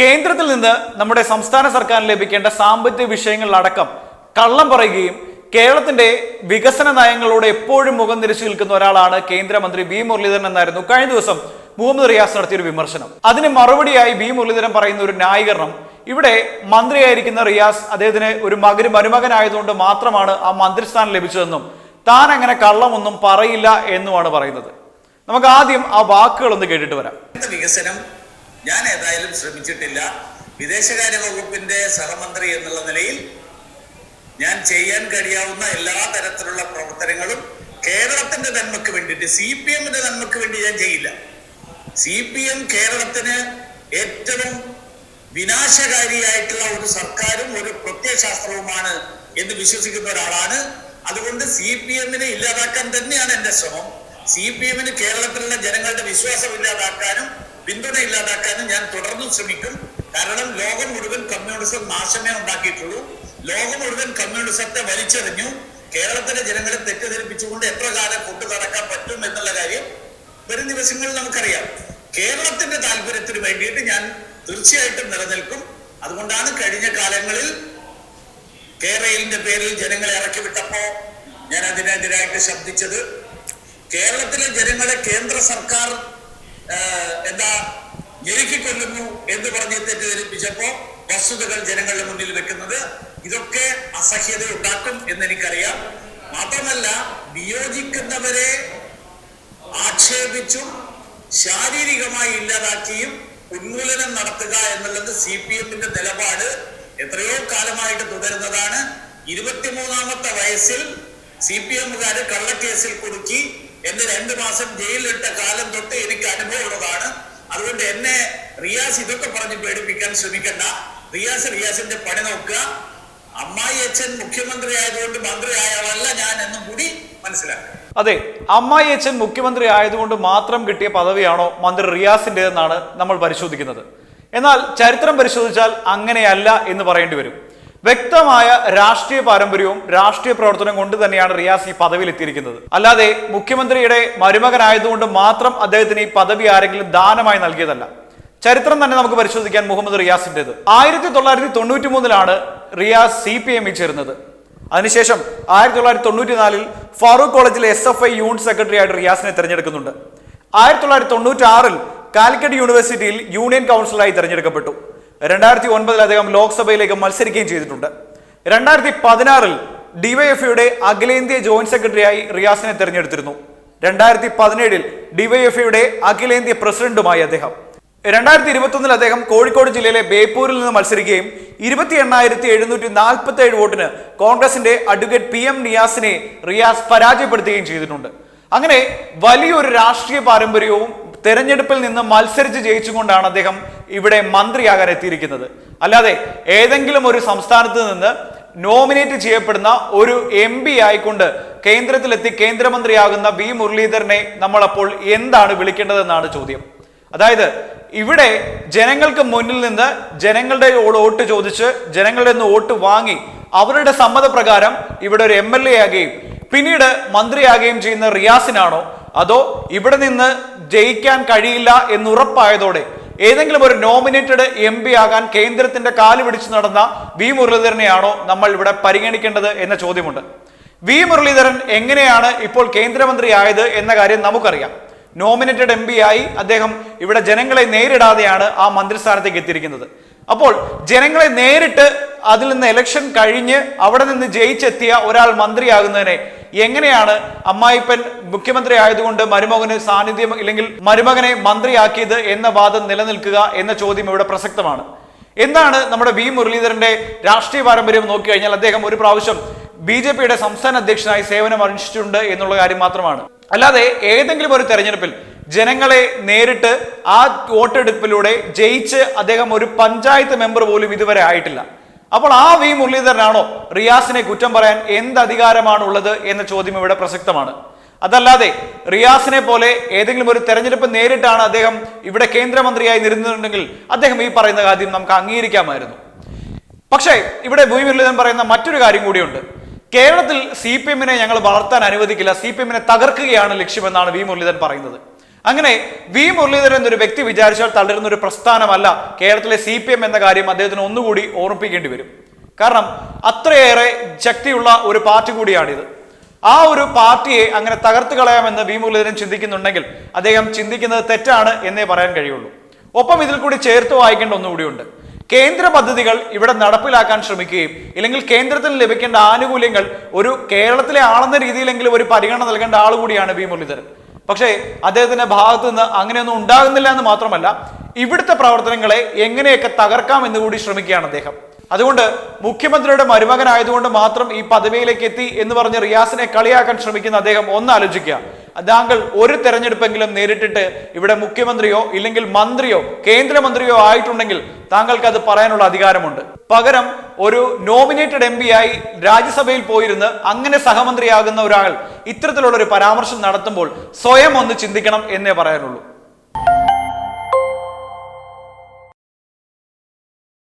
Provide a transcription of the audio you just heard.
കേന്ദ്രത്തിൽ നിന്ന് നമ്മുടെ സംസ്ഥാന സർക്കാരിന് ലഭിക്കേണ്ട സാമ്പത്തിക വിഷയങ്ങളിലടക്കം കള്ളം പറയുകയും കേരളത്തിന്റെ വികസന നയങ്ങളോട് എപ്പോഴും മുഖം തിരിച്ചു നിൽക്കുന്ന ഒരാളാണ് കേന്ദ്രമന്ത്രി വി മുരളീധരൻ എന്നായിരുന്നു. കഴിഞ്ഞ ദിവസം മുഹമ്മദ് റിയാസ് നടത്തിയൊരു വിമർശനം. അതിന് മറുപടിയായി വി മുരളീധരൻ പറയുന്ന ഒരു ന്യായീകരണം. ഇവിടെ മന്ത്രിയായിരിക്കുന്ന റിയാസ് അദ്ദേഹത്തിന് ഒരു മകന് മരുമകനായതുകൊണ്ട് മാത്രമാണ് ആ മന്ത്രിസ്ഥാനം ലഭിച്ചതെന്നും താൻ അങ്ങനെ കള്ളമൊന്നും പറയില്ല എന്നുമാണ് പറയുന്നത്. നമുക്ക് ആദ്യം ആ വാക്കുകൾ ഒന്ന് കേട്ടിട്ട് വരാം. വികസനം ഞാൻ ഏതായാലും ശ്രമിച്ചിട്ടില്ല. വിദേശകാര്യ വകുപ്പിന്റെ സഹമന്ത്രി എന്നുള്ള നിലയിൽ ഞാൻ ചെയ്യാൻ കഴിയാവുന്ന എല്ലാ തരത്തിലുള്ള പ്രവർത്തനങ്ങളും കേരളത്തിന്റെ നന്മക്ക് വേണ്ടിയിട്ട് സി പി എമ്മിന്റെ നന്മക്ക് വേണ്ടി ഞാൻ ചെയ്യില്ല. സി പി എം കേരളത്തിന് ഏറ്റവും വിനാശകാരിയായിട്ടുള്ള ഒരു സർക്കാരും ഒരു പ്രത്യയശാസ്ത്രവുമാണ് എന്ന് വിശ്വസിക്കുന്ന ഒരാളാണ്. അതുകൊണ്ട് സി പി എമ്മിനെ ഇല്ലാതാക്കാൻ തന്നെയാണ് എന്റെ ശ്രമം. സി പി എമ്മിന് കേരളത്തിലുള്ള ജനങ്ങളുടെ വിശ്വാസം ഇല്ലാതാക്കാനും പിന്തുണ ഇല്ലാതാക്കാനും ഞാൻ തുടർന്നും ശ്രമിക്കും. കാരണം ലോകം മുഴുവൻ കമ്മ്യൂണിസം നാശമേ ഉണ്ടാക്കിയിട്ടുള്ളൂ. ലോകം മുഴുവൻ കമ്മ്യൂണിസത്തെ വലിച്ചെറിഞ്ഞു. കേരളത്തിലെ ജനങ്ങളെ തെറ്റിദ്ധരിപ്പിച്ചുകൊണ്ട് എത്ര കാലം കൊണ്ടു നടക്കാൻ പറ്റും എന്നുള്ള കാര്യം വരും ദിവസങ്ങളിൽ നമുക്കറിയാം. കേരളത്തിന്റെ താല്പര്യത്തിന് വേണ്ടിയിട്ട് ഞാൻ തീർച്ചയായിട്ടും നിലനിൽക്കും. അതുകൊണ്ടാണ് കഴിഞ്ഞ കാലങ്ങളിൽ കേരളയിലിന്റെ പേരിൽ ജനങ്ങളെ ഇറക്കി വിട്ടപ്പോ ഞാൻ അതിനെതിരായിട്ട് ശബ്ദിച്ചത്. കേരളത്തിലെ ജനങ്ങളെ കേന്ദ്ര സർക്കാർ എന്താ ഞെരുക്കിക്കൊല്ലുന്നു എന്ന് പറഞ്ഞ് തെറ്റിദ്ധരിപ്പിച്ചപ്പോ വസ്തുതകൾ ജനങ്ങളുടെ മുന്നിൽ വെക്കുന്നത് ഇതൊക്കെ അസഹ്യത ഉണ്ടാക്കും എന്ന് എനിക്കറിയാം മാത്രമല്ല വിയോജിക്കുന്നവരെ ആക്ഷേപിച്ചും ശാരീരികമായി ഇല്ലാതാക്കിയും ഉന്മൂലനം നടത്തുക എന്നുള്ളത് സി പി എമ്മിന്റെ നിലപാട് എത്രയോ കാലമായിട്ട് തുടരുന്നതാണ്. ഇരുപത്തിമൂന്നാമത്തെ വയസ്സിൽ സി പി എമ്മുകാര് കള്ളക്കേസിൽ കുടുക്കി എന്നെ രണ്ടു മാസം ജയിലിലിട്ട കാലം തൊട്ട് എനിക്ക് അനുഭവമുള്ളതാണ് അതുകൊണ്ട് എന്നെ റിയാസ് ഇതൊക്കെ പറഞ്ഞ് പേടിപ്പിക്കാൻ ശ്രമിക്കണ്ട. റിയാസ് റിയാസിന്റെ പണി നോക്കുക. അമ്മായി അച്ഛൻ മുഖ്യമന്ത്രി ആയതുകൊണ്ട് മന്ത്രി ആയാളല്ല ഞാൻ എന്നും കൂടി മനസ്സിലാക്കുക. അതെ അമ്മായി അച്ഛൻ മുഖ്യമന്ത്രി ആയതുകൊണ്ട് മാത്രം കിട്ടിയ പദവിയാണോ മന്ത്രി റിയാസിന്റെതെന്നാണ് നമ്മൾ പരിശോധിക്കുന്നത്. എന്നാൽ ചരിത്രം പരിശോധിച്ചാൽ അങ്ങനെയല്ല എന്ന് പറയേണ്ടി വരും. വ്യക്തമായ രാഷ്ട്രീയ പാരമ്പര്യവും രാഷ്ട്രീയ പ്രവർത്തനം കൊണ്ട് തന്നെയാണ് റിയാസ് ഈ പദവിയിൽ എത്തിയിരിക്കുന്നത്. അല്ലാതെ മുഖ്യമന്ത്രിയുടെ മരുമകനായതുകൊണ്ട് മാത്രം അദ്ദേഹത്തിന് ഈ പദവി ആരെങ്കിലും ദാനമായി നൽകിയതല്ല. ചരിത്രം തന്നെ നമുക്ക് പരിശോധിക്കാൻ മുഹമ്മദ് റിയാസിന്റെത്. ആയിരത്തി തൊള്ളായിരത്തി തൊണ്ണൂറ്റി മൂന്നിലാണ് റിയാസ് സി പി എമ്മിൽ ചേരുന്നത്. അതിനുശേഷം ആയിരത്തി തൊള്ളായിരത്തി തൊണ്ണൂറ്റി നാലിൽ ഫാറൂഖ് കോളേജിലെ S F I unit secretary ആയിട്ട് റിയാസിനെ തിരഞ്ഞെടുക്കുന്നുണ്ട്. ആയിരത്തി തൊള്ളായിരത്തി തൊണ്ണൂറ്റി ആറിൽ കാലിക്കറ്റ് യൂണിവേഴ്സിറ്റിയിൽ യൂണിയൻ കൗൺസിലായി തിരഞ്ഞെടുക്കപ്പെട്ടു. രണ്ടായിരത്തി ഒൻപതിൽ അദ്ദേഹം ലോക്സഭയിലേക്ക് മത്സരിക്കുകയും ചെയ്തിട്ടുണ്ട്. രണ്ടായിരത്തി പതിനാറിൽ ഡിവൈഎഫ്ഐയുടെ അഖിലേന്ത്യാ ജോയിന്റ് സെക്രട്ടറിയായി റിയാസിനെ തെരഞ്ഞെടുത്തിരുന്നു. രണ്ടായിരത്തി പതിനേഴിൽ ഡിവൈഎഫ്ഐയുടെ അഖിലേന്ത്യാ പ്രസിഡന്റുമായി അദ്ദേഹം. രണ്ടായിരത്തി ഇരുപത്തൊന്നിൽ അദ്ദേഹം കോഴിക്കോട് ജില്ലയിലെ ബേപ്പൂരിൽ നിന്ന് മത്സരിക്കുകയും ഇരുപത്തി എണ്ണായിരത്തി എഴുന്നൂറ്റി നാൽപ്പത്തി ഏഴ് വോട്ടിന് കോൺഗ്രസിന്റെ അഡ്വക്കേറ്റ് പി എം നിയാസിനെ റിയാസ് പരാജയപ്പെടുത്തുകയും ചെയ്തിട്ടുണ്ട്. അങ്ങനെ വലിയൊരു രാഷ്ട്രീയ പാരമ്പര്യവും തെരഞ്ഞെടുപ്പിൽ നിന്ന് മത്സരിച്ച് ജയിച്ചുകൊണ്ടാണ് അദ്ദേഹം ഇവിടെ മന്ത്രിയാകാൻ എത്തിയിരിക്കുന്നത് അല്ലാതെ ഏതെങ്കിലും ഒരു സംസ്ഥാനത്ത് നിന്ന് നോമിനേറ്റ് ചെയ്യപ്പെടുന്ന ഒരു എം പി ആയിക്കൊണ്ട് കേന്ദ്രത്തിലെത്തി കേന്ദ്രമന്ത്രിയാകുന്ന വി മുരളീധരനെ നമ്മൾ അപ്പോൾ എന്താണ് വിളിക്കേണ്ടതെന്നാണ് ചോദ്യം. അതായത് ഇവിടെ ജനങ്ങൾക്ക് മുന്നിൽ നിന്ന് ജനങ്ങളുടെ വോട്ട് ചോദിച്ച് ജനങ്ങളുടെ നിന്ന് വോട്ട് വാങ്ങി അവരുടെ സമ്മതപ്രകാരം ഇവിടെ ഒരു എം എൽ എ ആകുകയും പിന്നീട് മന്ത്രിയാകുകയും ചെയ്യുന്ന റിയാസിനാണോ അതോ ഇവിടെ നിന്ന് ജയിക്കാൻ കഴിയില്ല എന്നുറപ്പായതോടെ ഏതെങ്കിലും ഒരു നോമിനേറ്റഡ് എം പി ആകാൻ കേന്ദ്രത്തിന്റെ കാൽ പിടിച്ച് നടന്ന വി മുരളീധരനെയാണോ നമ്മൾ ഇവിടെ പരിഗണിക്കേണ്ടത് എന്ന ചോദ്യമുണ്ട്. വി മുരളീധരൻ എങ്ങനെയാണ് ഇപ്പോൾ കേന്ദ്രമന്ത്രി ആയത് എന്ന കാര്യം നമുക്കറിയാം. നോമിനേറ്റഡ് എം ആയി അദ്ദേഹം ഇവിടെ ജനങ്ങളെ നേരിടാതെയാണ് ആ മന്ത്രിസ്ഥാനത്തേക്ക് എത്തിയിരിക്കുന്നത്. അപ്പോൾ ജനങ്ങളെ നേരിട്ട് അതിൽ നിന്ന് ഇലക്ഷൻ കഴിഞ്ഞ് അവിടെ നിന്ന് ജയിച്ചെത്തിയ ഒരാൾ മന്ത്രിയാകുന്നതിനെ എങ്ങനെയാണ് അമ്മായിപ്പൻ മുഖ്യമന്ത്രി ആയതുകൊണ്ട് മരുമകന് സാന്നിധ്യം ഇല്ലെങ്കിൽ മരുമകനെ മന്ത്രിയാക്കിയത് എന്ന വാദം നിലനിൽക്കുക എന്ന ചോദ്യം ഇവിടെ പ്രസക്തമാണ്. എന്താണ് നമ്മുടെ വി മുരളീധരന്റെ രാഷ്ട്രീയ പാരമ്പര്യം നോക്കിക്കഴിഞ്ഞാൽ അദ്ദേഹം ഒരു പ്രാവശ്യം ബി ജെ പിയുടെ സംസ്ഥാന അധ്യക്ഷനായി സേവനം അനുഷ്ഠിച്ചിട്ടുണ്ട് എന്നുള്ള കാര്യം മാത്രമാണ്. അല്ലാതെ ഏതെങ്കിലും ഒരു തെരഞ്ഞെടുപ്പിൽ ജനങ്ങളെ നേരിട്ട് ആ വോട്ടെടുപ്പിലൂടെ ജയിച്ച് അദ്ദേഹം ഒരു പഞ്ചായത്ത് മെമ്പർ പോലും ഇതുവരെ ആയിട്ടില്ല. അപ്പോൾ ആ വി മുരളീധരനാണോ റിയാസിനെ കുറ്റം പറയാൻ എന്ത് അധികാരമാണ് ഉള്ളത് എന്ന ചോദ്യം ഇവിടെ പ്രസക്തമാണ്. അതല്ലാതെ റിയാസിനെ പോലെ ഏതെങ്കിലും ഒരു തെരഞ്ഞെടുപ്പ് നേരിട്ടാണ് അദ്ദേഹം ഇവിടെ കേന്ദ്രമന്ത്രിയായി നിരുന്നുണ്ടെങ്കിൽ അദ്ദേഹം ഈ പറയുന്ന കാര്യം നമുക്ക് അംഗീകരിക്കാമായിരുന്നു. പക്ഷേ ഇവിടെ വി മുരളീധരൻ പറയുന്ന മറ്റൊരു കാര്യം കൂടിയുണ്ട്. കേരളത്തിൽ സി പി എമ്മിനെ ഞങ്ങൾ വളർത്താൻ അനുവദിക്കില്ല സി പി എമ്മിനെ തകർക്കുകയാണ് ലക്ഷ്യമെന്നാണ് വി മുരളീധരൻ പറയുന്നത്. അങ്ങനെ വി മുരളീധരൻ എന്നൊരു വ്യക്തി വിചാരിച്ചാൽ തളരുന്ന ഒരു പ്രസ്ഥാനമല്ല കേരളത്തിലെ സി പി എം എന്ന കാര്യം അദ്ദേഹത്തിന് ഒന്നുകൂടി ഓർമ്മിപ്പിക്കേണ്ടി വരും. കാരണം അത്രയേറെ ശക്തിയുള്ള ഒരു പാർട്ടി കൂടിയാണിത്. ആ ഒരു പാർട്ടിയെ അങ്ങനെ തകർത്ത് കളയാമെന്ന് വി മുരളീധരൻ ചിന്തിക്കുന്നുണ്ടെങ്കിൽ അദ്ദേഹം ചിന്തിക്കുന്നത് തെറ്റാണ് എന്നേ പറയാൻ കഴിയുള്ളൂ. ഒപ്പം ഇതിൽ കൂടി ചേർത്ത് വായിക്കേണ്ട ഒന്നുകൂടിയുണ്ട്. കേന്ദ്ര പദ്ധതികൾ ഇവിടെ നടപ്പിലാക്കാൻ ശ്രമിക്കുകയും ഇല്ലെങ്കിൽ കേന്ദ്രത്തിൽ ലഭിക്കേണ്ട ആനുകൂല്യങ്ങൾ ഒരു കേരളത്തിലെ ആളെന്ന രീതിയിലെങ്കിലും ഒരു പരിഗണന നൽകേണ്ട ആൾ കൂടിയാണ് വി മുരളീധരൻ. പക്ഷേ അദ്ദേഹത്തിന്റെ ഭാഗത്തു നിന്ന് അങ്ങനെയൊന്നും ഉണ്ടാകുന്നില്ല എന്ന് മാത്രമല്ല ഇവിടുത്തെ പ്രവർത്തനങ്ങളെ എങ്ങനെയൊക്കെ തകർക്കാം എന്ന് കൂടി ശ്രമിക്കുകയാണ് അദ്ദേഹം. അതുകൊണ്ട് മുഖ്യമന്ത്രിയുടെ മരുമകനായതുകൊണ്ട് മാത്രം ഈ പദവിയിലേക്ക് എത്തി എന്ന് പറഞ്ഞ് റിയാസിനെ കളിയാക്കാൻ ശ്രമിക്കുന്ന അദ്ദേഹം ഒന്ന് ആലോചിക്കുക. താങ്കൾ ഒരു തെരഞ്ഞെടുപ്പെങ്കിലും നേരിട്ടിട്ട് ഇവിടെ മുഖ്യമന്ത്രിയോ ഇല്ലെങ്കിൽ മന്ത്രിയോ കേന്ദ്രമന്ത്രിയോ ആയിട്ടുണ്ടെങ്കിൽ താങ്കൾക്ക് അത് പറയാനുള്ള അധികാരമുണ്ട്. പകരം ഒരു നോമിനേറ്റഡ് എം ആയി രാജ്യസഭയിൽ പോയിരുന്ന് അങ്ങനെ സഹമന്ത്രിയാകുന്ന ഒരാൾ ഇത്തരത്തിലുള്ള ഒരു പരാമർശം നടത്തുമ്പോൾ സ്വയം ഒന്ന് ചിന്തിക്കണം എന്നേ പറയാനുള്ളൂ.